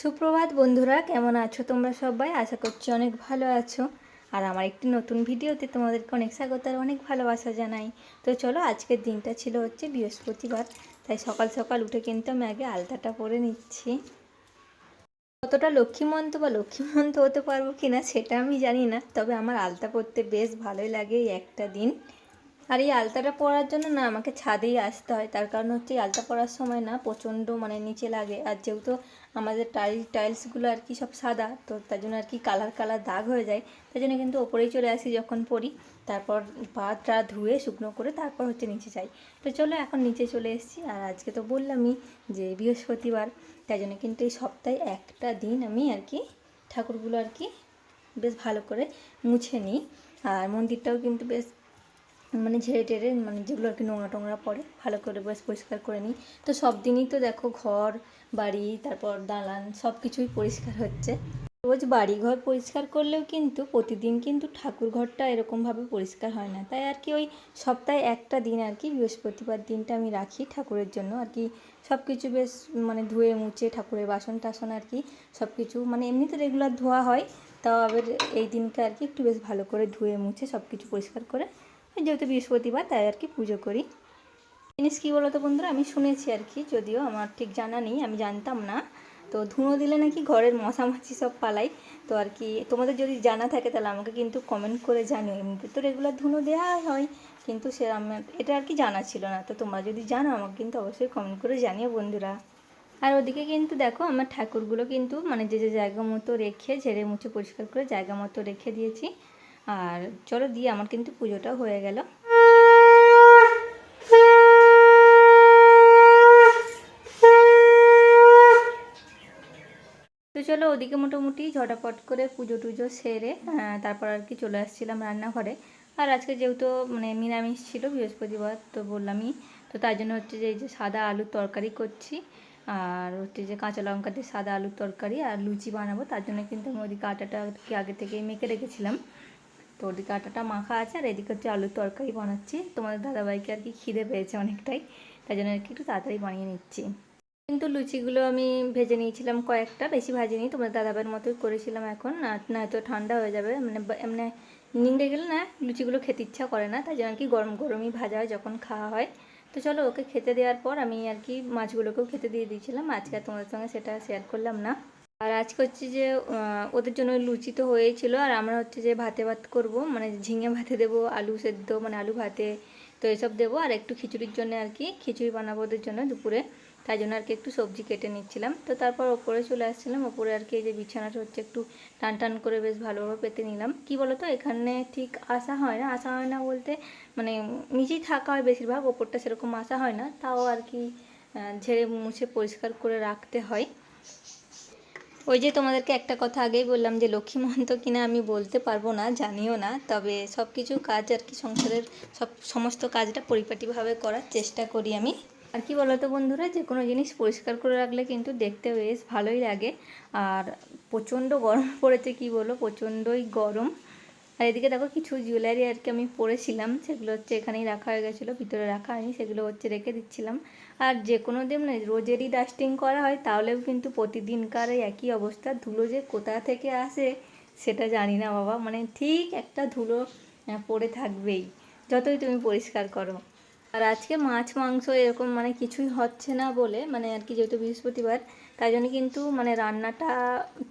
সুপ্রভাত বন্ধুরা, কেমন আছো তোমরা সবাই? আশা করছি অনেক ভালো আছো। আর আমার একটি নতুন ভিডিওতে তোমাদেরকে অনেক স্বাগত আর অনেক ভালোবাসা জানাই। তো চলো, আজকের দিনটা ছিল হচ্ছে বৃহস্পতিবার। তাই সকাল সকাল উঠে কিন্তু আমি আগে আলতাটা পরে নিচ্ছি। কতটা লক্ষ্মীমন্ত বা লক্ষ্মীমন্ত হতে পারব কি না সেটা আমি জানি না, তবে আমার আলতা পরতে বেশ ভালোই লাগে এই একটা দিন। আর এই আলতাটা পরার জন্য না আমাকে ছাদেই আসতে হয়। তার কারণ হচ্ছে এই আলতা পরার সময় না প্রচণ্ড মানে নিচে লাগে। আর যেহেতু আমাদের টাইল, টাইলসগুলো আর কি সব সাদা, তো তার জন্য আর কি কালার কালার দাগ হয়ে যায়। তাই জন্য কিন্তু ওপরেই চলে আসি যখন পরি। তারপর পা টা ধুয়ে শুকনো করে তারপর হচ্ছে নিচে যাই। তো চলো এখন নিচে চলে এসেছি। আর আজকে তো বললামই যে বৃহস্পতিবার, তাই জন্য কিন্তু এই সপ্তাহে একটা দিন আমি আর কি ঠাকুরগুলো আর কি বেশ ভালো করে মুছে নিই। আর মন্দিরটাও কিন্তু বেশ মানে ঝেড়ে টেড়ে মানে যেগুলো আর কি নোংরা টোংরা পড়ে, ভালো করে বেশ পরিষ্কার করে নিই। তো সব দিনই তো দেখো ঘর, বাড়ি, তারপর দালান সব কিছুই পরিষ্কার হচ্ছে। রোজ বাড়ি ঘর পরিষ্কার করলেও কিন্তু প্রতিদিন কিন্তু ঠাকুর ঘরটা এরকমভাবে পরিষ্কার হয় না। তাই আর কি ওই সপ্তাহে একটা দিন আর কি বৃহস্পতিবার দিনটা আমি রাখি ঠাকুরের জন্য। আর কি সব কিছু বেশ মানে ধুয়ে মুছে ঠাকুরের বাসন টাসন আর কি সব কিছু মানে এমনিতে রেগুলার ধোয়া হয়, তাও আবার এই দিনকে আর কি একটু বেশ ভালো করে ধুয়ে মুছে সব কিছু পরিষ্কার করে যেহেতু বৃহস্পতিবার, তাই আর কি পুজো করি। জিনিস কী বলো তো বন্ধুরা, আমি শুনেছি আর কি, যদিও আমার ঠিক জানা নেই, আমি জানতাম না। তো ধুনো দিলে নাকি ঘরের মশামাছি সব পালাই। তো আর কি, তোমাদের যদি জানা থাকে তাহলে আমাকে কিন্তু কমেন্ট করে জানিও। এমনিতে তো রেগুলার ধুনো দেওয়া হয়, কিন্তু সে এটা আর কি জানা ছিল না। তো তোমরা যদি জানো, আমাকে কিন্তু অবশ্যই কমেন্ট করে জানিও বন্ধুরা। আর ওদিকে কিন্তু দেখো, আমার ঠাকুরগুলো কিন্তু মানে যে যে জায়গা মতো রেখে, ঝেড়ে মুছে পরিষ্কার করে জায়গা মতো রেখে দিয়েছি। আর চলো দিয়ে আমার কিন্তু পুজোটা হয়ে গেল। তো চলো ওদিকে মোটামুটি ঝটাপট করে পুজো টুজো সেরে তারপর আর কি চলে আসছিলাম রান্নাঘরে। আর আজকে যেহেতু মানে নিরামিষ ছিল, বৃহস্পতিবার তো বললামই, তো তার জন্য হচ্ছে যে এই যে সাদা আলুর তরকারি করছি, আর হচ্ছে যে কাঁচা লঙ্কা দিয়ে সাদা আলুর তরকারি আর লুচি বানাবো। তার জন্য কিন্তু আমি ওদিকে আটাটা আগে থেকেই মেখে রেখেছিলাম। তো ওদিকে আটাটা মাখা আছে, আর এদিকে হচ্ছে আলুর তরকারি বানাচ্ছি। তোমাদের দাদাভাইকে আর কি খিদে পেয়েছে অনেকটাই, তাই জন্য আর কি একটু তাড়াতাড়ি বানিয়ে নিচ্ছি। কিন্তু লুচিগুলো আমি ভেজে নিয়েছিলাম কয়েকটা, বেশি ভাজিনি, তোমাদের দাদাভাইয়ের মতোই করেছিলাম এখন আর নয়তো ঠান্ডা হয়ে যাবে মানে এমনি নিংড়ে গেলে না লুচিগুলো খেতে ইচ্ছা করে না, তাই জন্য আর কি গরম গরমই ভাজা হয় যখন খাওয়া হয়। তো চলো ওকে খেতে দেওয়ার পর আমি আর কি মাছগুলোকেও খেতে দিয়ে দিয়েছিলাম, আজকে তোমাদের সঙ্গে সেটা শেয়ার করলাম না। আর আজকে হচ্ছে যে ওদের জন্য লুচি তো হয়েছিল, আর আমরা হচ্ছে যে ভাতে ভাত করব মানে ঝিঙে ভাতে দেবো, আলু সেদ্ধ মানে আলু ভাতে, তো এসব দেবো, আর একটু খিচুড়ির জন্য আর কি, খিচুড়ি বানাবো ওদের জন্য দুপুরে, তাই জন্য আর কি একটু সবজি কেটে নিচ্ছিলাম। তো তারপর ওপরে চলে আসছিলাম, ওপরে আর কি এই যে বিছানাটা হচ্ছে একটু টান টান করে বেশ ভালোভাবে পেতে নিলাম। কি বলো তো এখানে ঠিক আসা হয় না, আসা হয় না বলতে মানে নিচেই থাকা হয় বেশিরভাগ, ওপরটা সেরকম আসা হয় না, তাও আর কি ঝেড়ে মুছে পরিষ্কার করে রাখতে হয়। ওই যে তোমাদেরকে একটা কথা আগেই বললাম যে লক্ষ্মী মহন্ত কিনা আমি বলতে পারব না, জানিও না, তবে সব কিছু কাজ আর কি সংসারের সব সমস্ত কাজটা পরিপাটিভাবে করার চেষ্টা করি আমি। আর কি বলতো বন্ধুরা, যে কোনো জিনিস পরিষ্কার করে রাখলে কিন্তু দেখতে বেশ ভালোই লাগে। আর প্রচণ্ড গরম পড়েছে, কি বলো প্রচণ্ডই গরম। আর এদিকে দেখো কিছু জুয়েলারি আর কি আমি পরেছিলাম, সেগুলো হচ্ছে এখানেই রাখা হয়ে গেছিল, ভিতরে রাখা হয়নি, সেগুলো হচ্ছে রেখে দিচ্ছিলাম। আর যে কোনো দিন মানে রোজেরই ডাস্টিং করা হয়, তাহলেও কিন্তু প্রতিদিনকার একই অবস্থা। ধুলো যে কোথা থেকে আসে সেটা জানি না বাবা। মানে ঠিক একটা ধুলো পড়ে থাকবেই। যতই তুমি পরিষ্কার করো। আর আজকে মাছ, মাংস এরকম মানে কিছুই হচ্ছে না বলে মানে আর কি যেহেতু বৃহস্পতিবার, তাই জন্য কিন্তু মানে রান্নাটা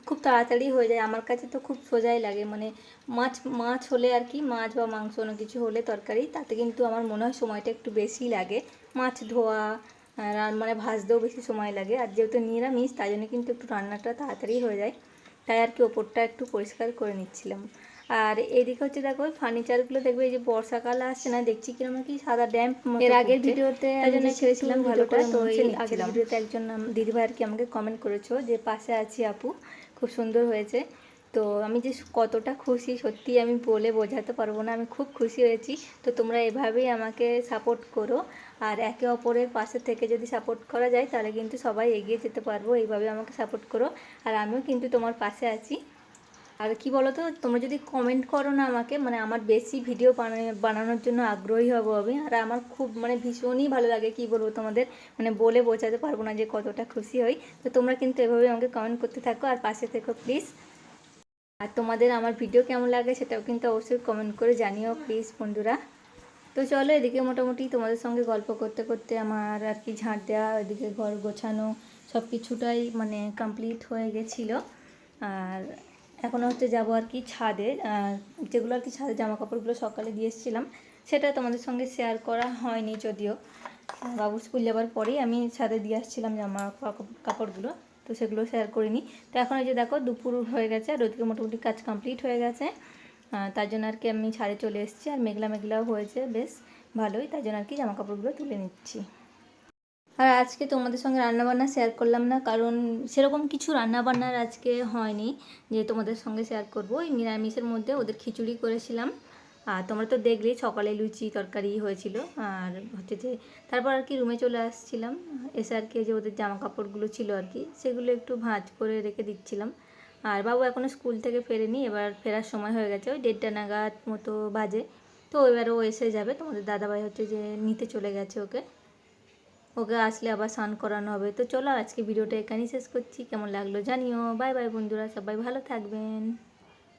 খুব তাড়াতাড়ি হয়ে যায়। আমার কাছে তো খুব সোজাই লাগে। মানে মাছ মাছ হলে আর কি, মাছ বা মাংস অন্য কিছু হলে তরকারি, তাতে কিন্তু আমার মনে হয় সময়টা একটু বেশি লাগে। মাছ ধোয়া আহ, রান- মানে ভাজতেও বেশি সময় লাগে। আর যেহেতু নিরামিষ তাই জন্য কিন্তু একটু রান্নাটা তাড়াতাড়ি হয়ে যায়। তাই আর কি ওপরটা একটু পরিষ্কার করে নিচ্ছিলাম। আর এদিকে হচ্ছে দেখো ফার্নিচারগুলো দেখবে এই যে বর্ষাকাল আসছে না দেখছি কীরকম কি সাদা ড্যাম্প এর আগের ভিডিওতে জন্য ছেড়েছিলাম ভালোটা তো এই আগের ভিডিওতে একজন দিদিভাই আর কি আমাকে কমেন্ট করেছ যে পাশে আছি আপু খুব সুন্দর হয়েছে। তো আমি যে কতটা খুশি সত্যি আমি বলে বোঝাতে পারব না। আমি খুব খুশি হয়েছি। তো তোমরা এভাবেই আমাকে সাপোর্ট করো। আর একে অপরের পাশে থেকে যদি সাপোর্ট করা যায়, তাহলে কিন্তু সবাই এগিয়ে যেতে পারব। এইভাবে আমাকে সাপোর্ট করো। আর আমিও কিন্তু তোমার পাশে আছি। আর কি বলো তো তোমরা যদি কমেন্ট করো না আমাকে মানে আমার বেশি ভিডিও বানানোর জন্য আগ্রহী হব আমি। আর আমার খুব মানে ভীষণই ভালো লাগে, কি বলব তোমাদের? মানে বলে বোঝাতে পারব না যে কতটা খুশি হই। তো তোমরা কিন্তু এভাবে আমাকে কমেন্ট করতে থাকো। আর পাশে থেকো প্লিজ আর তোমাদের আমার ভিডিও কেমন লাগে, সেটাও কিন্তু অবশ্যই কমেন্ট করে জানিও প্লিজ বন্ধুরা। তো চলো এদিকে মোটামুটি তোমাদের সঙ্গে গল্প করতে করতে আমার আর কি ঝাঁট দেওয়া, ওইদিকে ঘর গোছানো সব কিছুটাই মানে কমপ্লিট হয়ে গেছিল। আর এখন হচ্ছে যাব আর কি ছাদে। যেগুলো আর কি ছাদে জামা কাপড়গুলো সকালে দিয়ে এসেছিলাম, সেটা তোমাদের সঙ্গে শেয়ার করা হয়নি যদিও। বাবু স্কুল যাবার পরেই আমি ছাদে দিয়ে আসছিলাম জামা কাপড়গুলো তো সেগুলো শেয়ার করিনি। তো এখন এই যে দেখো দুপুর হয়ে গেছে, আর ওদিকে মোটামুটি কাজ কমপ্লিট হয়ে গেছে। তার জন্য আর কি আমি ছাড়ে চলে এসেছি আর মেঘলা মেঘলাও হয়েছে, বেশ ভালোই। তাই জন্য আর কি জামা কাপড়গুলো তুলে নিচ্ছি। আর আজকে তোমাদের সঙ্গে রান্নাবান্না শেয়ার করলাম না, কারণ সেরকম কিছু রান্নাবান্নার আজকে হয়নি যে তোমাদের সঙ্গে শেয়ার করব। ওই নিরামিষের মধ্যে ওদের খিচুড়ি করেছিলাম। আর তোমরা তো দেখলেই সকালে লুচি তরকারি হয়েছিল। আর হচ্ছে যে তারপর আর কি রুমে চলে আসছিলাম। এসে আর কি যে ওদের জামা কাপড়গুলো ছিল আর কি, সেগুলো একটু ভাঁজ করে রেখে দিচ্ছিলাম। আর বাবু এখনও স্কুল থেকে ফেরেনি, এবার ফেরার সময় হয়ে গেছে, ওই দেড়টা নাগাদ মতো বাজে। তো এবার ও এসে যাবে, তোমাদের দাদাভাই হচ্ছে যে নিতে চলে গেছে ওকে। ওকে আসলে আবার স্নান করানো হবে। তো চলো আজকে ভিডিওটা এখানেই শেষ করছি। কেমন লাগল জানিও। বাই বাই বন্ধুরা, সবাই ভালো থাকবেন।